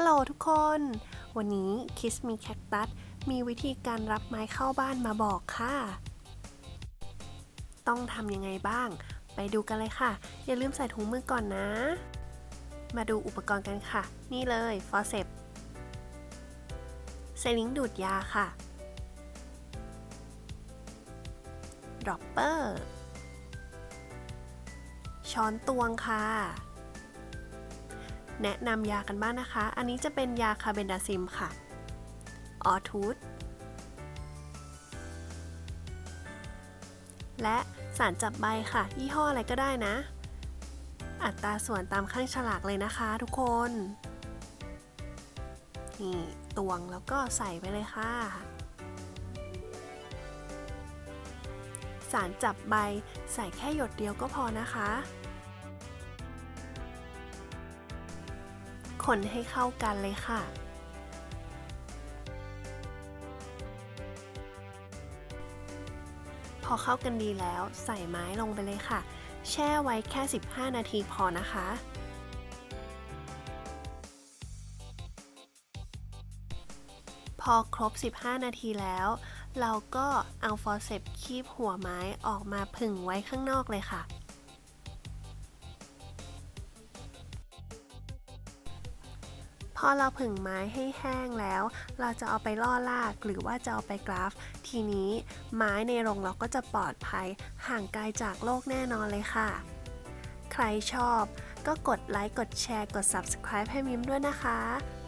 ฮัลโหลทุกคน วันนี้ Kiss Me Cactus มีวิธีการรับไม้เข้าบ้านมาบอกค่ะ ต้องทำยังไงบ้าง ไปดูกันเลยค่ะ อย่าลืมใส่ถุงมือก่อนนะ มาดูอุปกรณ์กันค่ะ นี่เลยฟอ c เซปเซลิงดูดยาค่ะดรอปเปอร์ ช้อนตวงค่ะ แนะนำยากันบ้างนะคะ อันนี้จะเป็นยาคาเบนดาซิมค่ะออทูธและสารจับใบค่ะ ยี่ห้ออะไรก็ได้นะ อัตราส่วนตามข้างฉลากเลยนะคะทุกคน นี่ตวงแล้วก็ใส่ไปเลยค่ะ สารจับใบใส่แค่หยดเดียวก็พอนะคะ คนให้เข้ากันเลยค่ะ พอเข้ากันดีแล้วใส่ไม้ลงไปเลยค่ะ แช่ไว้แค่ 15 นาทีพอนะคะพอครบ 15 นาทีแล้ว เราก็เอาฟอร์เซปคีบหัวไม้ออกมาผึ่งไว้ข้างนอกเลยค่ะ พอเราผึ่งไม้ให้แห้งแล้ว เราจะเอาไปล่อลากหรือว่าจะเอาไปกราฟ ทีนี้ไม้ในโรงเราก็จะปลอดภัย ห่างไกลจากโลกแน่นอนเลยค่ะ ใครชอบก็กดไลค์กดแชร์กด Subscribe ให้มิมด้วยนะคะ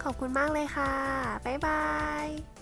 ขอบคุณมากเลยค่ะ บ๊ายบาย